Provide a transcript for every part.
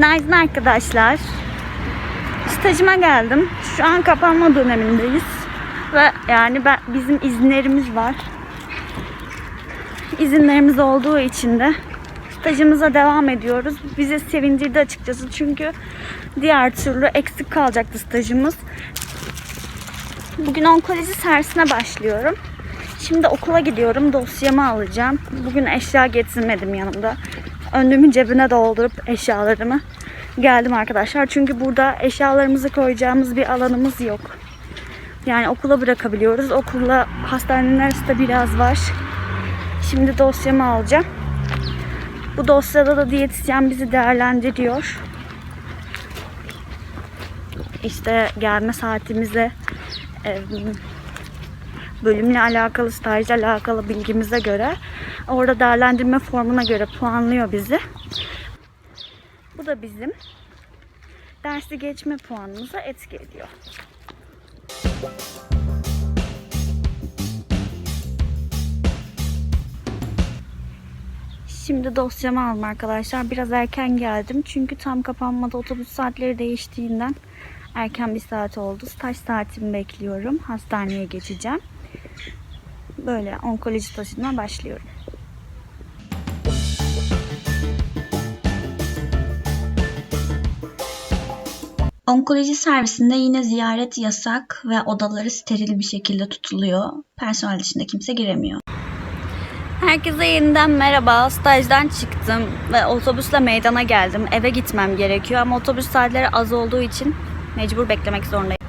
Günaydın arkadaşlar. Stajıma geldim. Şu an kapanma dönemindeyiz. Ve yani ben, bizim izinlerimiz var. İzinlerimiz olduğu için de stajımıza devam ediyoruz. Bize sevindirdi açıkçası çünkü diğer türlü eksik kalacaktı stajımız. Bugün onkoloji servisine başlıyorum. Şimdi okula gidiyorum. Dosyamı alacağım. Bugün eşya getirmedim yanımda. Önlüğümün cebine doldurup eşyalarımı geldim arkadaşlar. Çünkü burada eşyalarımızı koyacağımız bir alanımız yok. Yani okula bırakabiliyoruz. Okulla hastanenin arasında biraz var. Şimdi dosyamı alacağım. Bu dosyada da diyetisyen bizi değerlendiriyor. İşte gelme saatimize e, bölümle alakalı, stajla alakalı bilgimize göre orada değerlendirme formuna göre puanlıyor bizi. Bu da bizim dersi geçme puanımıza etki ediyor. Şimdi dosyamı aldım arkadaşlar. Biraz erken geldim. Çünkü tam kapanmada otobüs saatleri değiştiğinden erken bir saat oldu. Staj saatimi bekliyorum. Hastaneye geçeceğim. Böyle onkoloji stajına başlıyorum. Onkoloji servisinde yine ziyaret yasak ve odaları steril bir şekilde tutuluyor. Personel dışında kimse giremiyor. Herkese yeniden merhaba. Stajdan çıktım ve otobüsle meydana geldim. Eve gitmem gerekiyor ama otobüs saatleri az olduğu için mecbur beklemek zorundayım.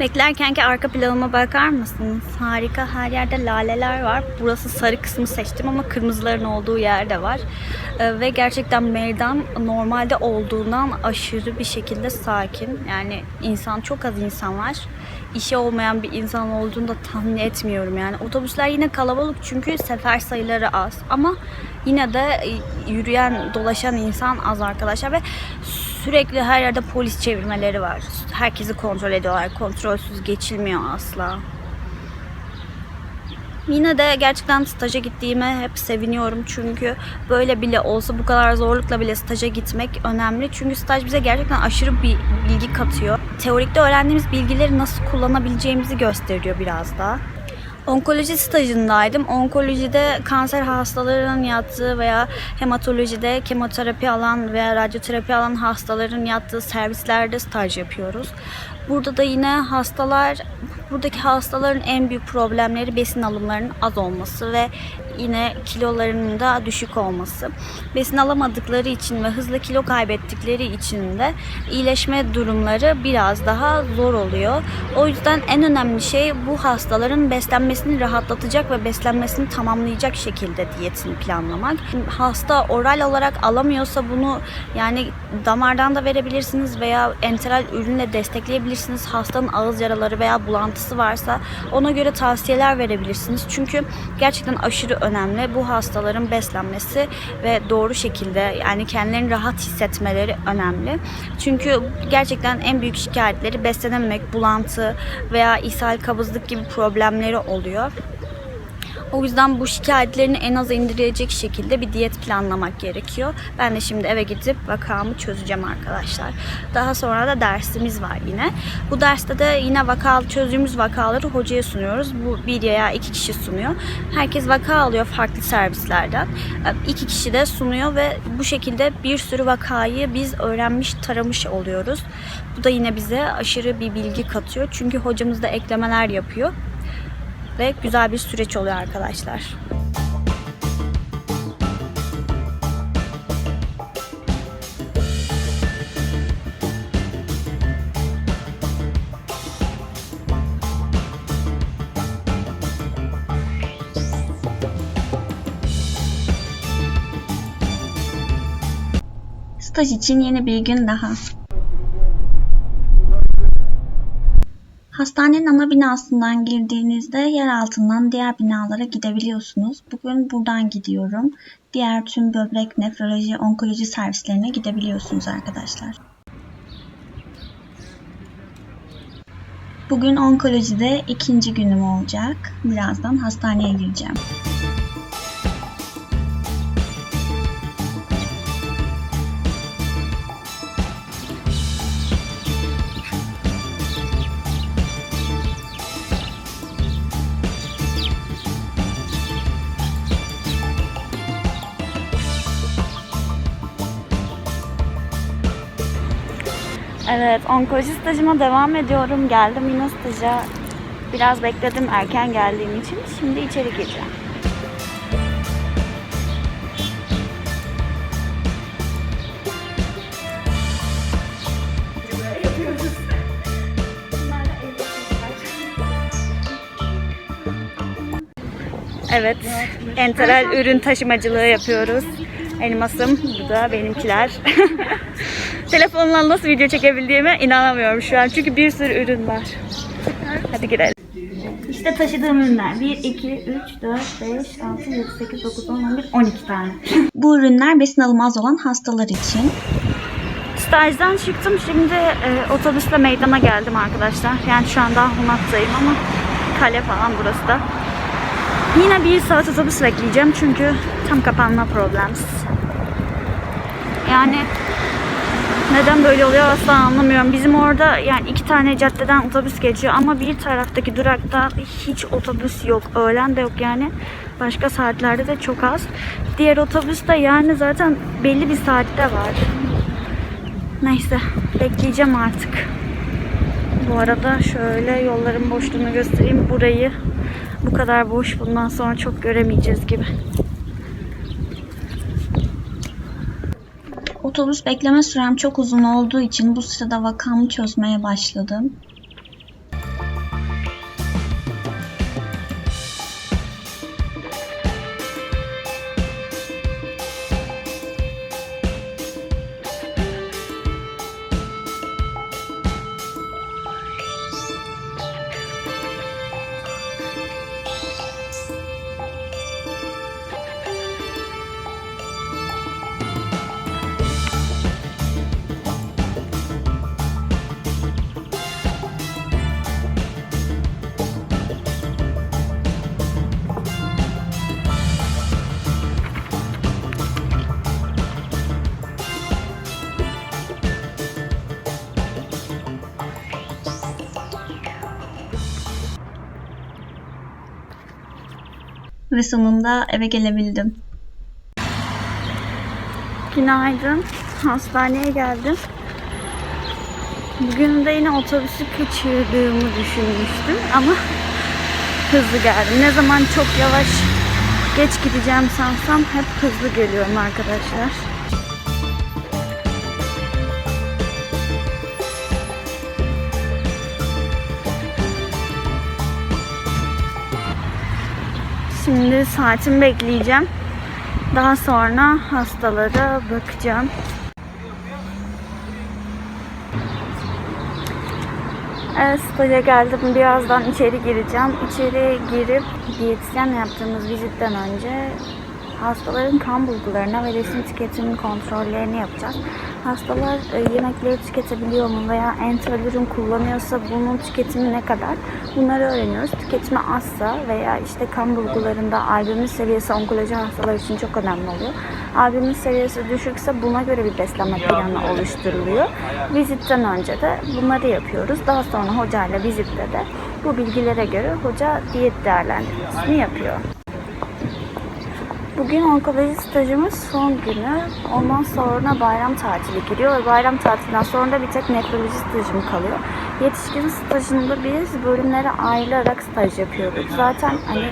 Beklerken ki arka planıma bakar mısınız? Harika. Her yerde laleler var. Burası sarı kısmı seçtim ama kırmızıların olduğu yer de var. Ee, ve gerçekten meydan normalde olduğundan aşırı bir şekilde sakin. Yani insan çok az insan var. İşi olmayan bir insan olduğunu da tahmin etmiyorum yani. Otobüsler yine kalabalık çünkü sefer sayıları az. Ama yine de e, yürüyen, dolaşan insan az arkadaşlar ve sürekli her yerde polis çevirmeleri var. Herkesi kontrol ediyorlar. Kontrolsüz geçilmiyor asla. Yine de gerçekten staja gittiğime hep seviniyorum çünkü böyle bile olsa bu kadar zorlukla bile staja gitmek önemli. Çünkü staj bize gerçekten aşırı bir bilgi katıyor. Teorikte öğrendiğimiz bilgileri nasıl kullanabileceğimizi gösteriyor biraz daha. Onkoloji stajındaydım. Onkolojide kanser hastalarının yattığı veya hematolojide kemoterapi alan veya radyoterapi alan hastaların yattığı servislerde staj yapıyoruz. Burada da yine hastalar, buradaki hastaların en büyük problemleri besin alımlarının az olması ve yine kilolarının da düşük olması. Besin alamadıkları için ve hızlı kilo kaybettikleri için de iyileşme durumları biraz daha zor oluyor. O yüzden en önemli şey bu hastaların beslenmesini rahatlatacak ve beslenmesini tamamlayacak şekilde diyetini planlamak. Hasta oral olarak alamıyorsa bunu yani damardan da verebilirsiniz veya enteral ürünle destekleyebilirsiniz. Hastanın ağız yaraları veya bulantısı varsa ona göre tavsiyeler verebilirsiniz. Çünkü gerçekten aşırı önemli bu hastaların beslenmesi ve doğru şekilde yani kendilerini rahat hissetmeleri önemli. Çünkü gerçekten en büyük şikayetleri beslenememek, bulantı veya ishal, kabızlık gibi problemleri oluyor. O yüzden bu şikayetlerini en aza indirecek şekilde bir diyet planlamak gerekiyor. Ben de şimdi eve gidip vakamı çözeceğim arkadaşlar. Daha sonra da dersimiz var yine. Bu derste de yine vaka, çözdüğümüz vakaları hocaya sunuyoruz. Bu bir ya iki kişi sunuyor. Herkes vaka alıyor farklı servislerden. İki kişi de sunuyor ve bu şekilde bir sürü vakayı biz öğrenmiş, taramış oluyoruz. Bu da yine bize aşırı bir bilgi katıyor. Çünkü hocamız da eklemeler yapıyor ve güzel bir süreç oluyor arkadaşlar. Staj için yeni bir gün daha. Hastanenin ana binasından girdiğinizde yer altından diğer binalara gidebiliyorsunuz. Bugün buradan gidiyorum. Diğer tüm böbrek, nefroloji, onkoloji servislerine gidebiliyorsunuz arkadaşlar. Bugün onkolojide ikinci günüm olacak. Birazdan hastaneye gireceğim. Evet, onkoloji stajıma devam ediyorum. Geldim yine staja. Biraz bekledim erken geldiğim için. Şimdi içeri gireceğim. Evet, enteral ürün taşımacılığı yapıyoruz. Elmasım, bu da benimkiler. Telefonla nasıl video çekebildiğime inanamıyorum şu an. Çünkü bir sürü ürün var. Hadi girelim. İşte taşıdığım ürünler. 1, 2, 3, 4, 5, 6, 7, 8, 9, 10, 11, 12 tane. Bu ürünler besin alımı az olan hastalar için. Stajdan çıktım. Şimdi e, otobüsle meydana geldim arkadaşlar. Yani şu an daha Hunat'tayım ama kale falan burası da. Yine bir saat otobüs bekleyeceğim çünkü tam kapanma problems. Yani neden böyle oluyor asla anlamıyorum. Bizim orada yani iki tane caddeden otobüs geçiyor ama bir taraftaki durakta hiç otobüs yok. Öğlen de yok yani. Başka saatlerde de çok az. Diğer otobüs de yani zaten belli bir saatte var. Neyse bekleyeceğim artık. Bu arada şöyle yolların boşluğunu göstereyim. Burayı bu kadar boş bundan sonra çok göremeyeceğiz gibi. Otobüs bekleme sürem çok uzun olduğu için bu sırada vakamı çözmeye başladım. Ve sonunda eve gelebildim. Günaydın. Hastaneye geldim. Bugün de yine otobüsü kaçırdığımı düşünmüştüm ama hızlı geldim. Ne zaman çok yavaş geç gideceğim sansam hep hızlı geliyorum arkadaşlar. Şimdi saatimi bekleyeceğim. Daha sonra hastalara bakacağım. Evet, staja geldim. Birazdan içeri gireceğim. İçeri girip diyetisyen yaptığımız vizitten önce hastaların kan bulgularına ve besin tüketim kontrollerini yapacağız. Hastalar e, yemekleri tüketebiliyor mu veya enteral ürün kullanıyorsa bunun tüketimi ne kadar? Bunları öğreniyoruz. Tüketimi azsa veya işte kan bulgularında albümin seviyesi onkoloji hastalar için çok önemli oluyor. Albümin seviyesi düşükse buna göre bir beslenme planı oluşturuluyor. Vizitten önce de bunları yapıyoruz. Daha sonra hocayla vizitte de bu bilgilere göre hoca diyet değerlendirmesini yapıyor. Bugün onkoloji stajımız son günü. Ondan sonra bayram tatili giriyor ve bayram tatilinden sonra da bir tek nefroloji stajım kalıyor. Yetişkin stajında biz bölümlere ayrılarak staj yapıyorduk. Zaten hani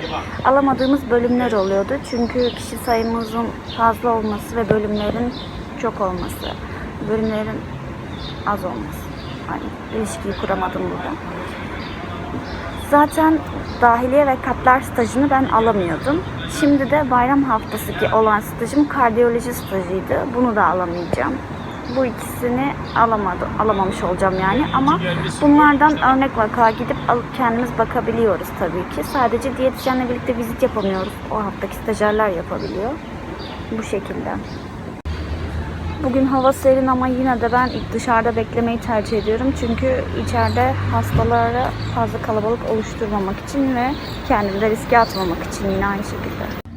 alamadığımız bölümler oluyordu. Çünkü kişi sayımızın fazla olması ve bölümlerin çok olması, bölümlerin az olması. Hani ilişkiyi kuramadım burada. Zaten dahiliye ve katlar stajını ben alamıyordum. Şimdi de bayram haftası ki olan stajım kardiyoloji stajıydı. Bunu da alamayacağım. Bu ikisini alamadım, alamamış olacağım yani. Ama bunlardan örnek vaka gidip alıp kendimiz bakabiliyoruz tabii ki. Sadece diyetisyenle birlikte vizit yapamıyoruz. O haftaki stajyerler yapabiliyor. Bu şekilde. Bugün hava serin ama yine de ben dışarıda beklemeyi tercih ediyorum. Çünkü içeride hastalara fazla kalabalık oluşturmamak için ve kendimi de riske atmamak için yine aynı şekilde.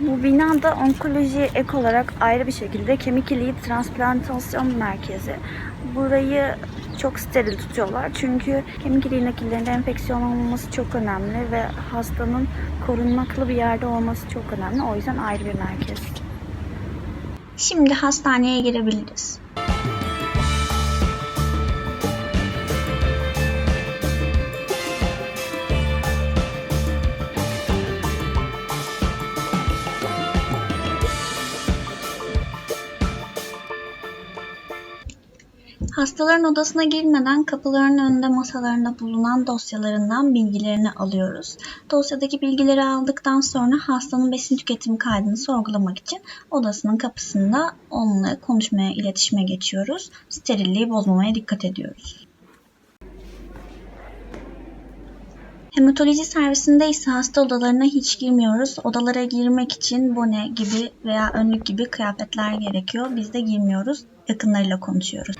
Bu binada onkolojiye ek olarak ayrı bir şekilde kemik iliği transplantasyon merkezi. Burayı çok steril tutuyorlar. Çünkü kemik iliği enfeksiyon olmaması çok önemli ve hastanın korunmaklı bir yerde olması çok önemli. O yüzden ayrı bir merkez. Şimdi hastaneye girebiliriz. Hastaların odasına girmeden kapıların önünde masalarında bulunan dosyalarından bilgilerini alıyoruz. Dosyadaki bilgileri aldıktan sonra hastanın besin tüketim kaydını sorgulamak için odasının kapısında onunla konuşmaya, iletişime geçiyoruz. Sterilliği bozmamaya dikkat ediyoruz. Hematoloji servisinde ise hasta odalarına hiç girmiyoruz. Odalara girmek için bone gibi veya önlük gibi kıyafetler gerekiyor. Biz de girmiyoruz. Yakınlarıyla konuşuyoruz.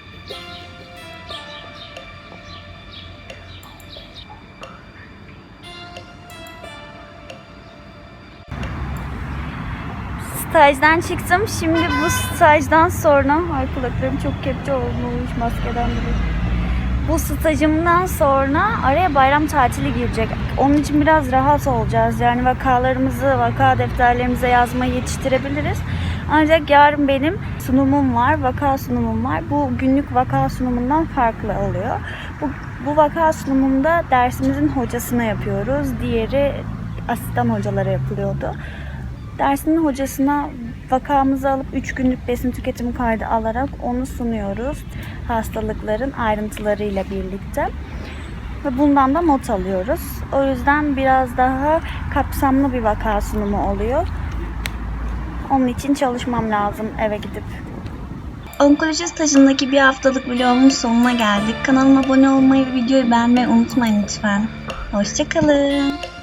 Stajdan çıktım. Şimdi bu stajdan sonra... Ay kulaklarım çok kepçe olmuş maskeden dolayı. Bu stajımdan sonra araya bayram tatili girecek. Onun için biraz rahat olacağız. Yani vakalarımızı, vaka defterlerimize yazmayı yetiştirebiliriz. Ancak yarın benim sunumum var, vaka sunumum var. Bu günlük vaka sunumundan farklı oluyor. Bu, bu vaka sunumunda dersimizin hocasına yapıyoruz. Diğeri asistan hocalara yapılıyordu. Dersinin hocasına vakamızı alıp 3 günlük besin tüketim kaydı alarak onu sunuyoruz. Hastalıkların ayrıntılarıyla birlikte. Ve bundan da not alıyoruz. O yüzden biraz daha kapsamlı bir vaka sunumu oluyor. Onun için çalışmam lazım eve gidip. Onkoloji stajındaki bir haftalık vlogumun sonuna geldik. Kanalıma abone olmayı ve videoyu beğenmeyi unutmayın lütfen. Hoşçakalın.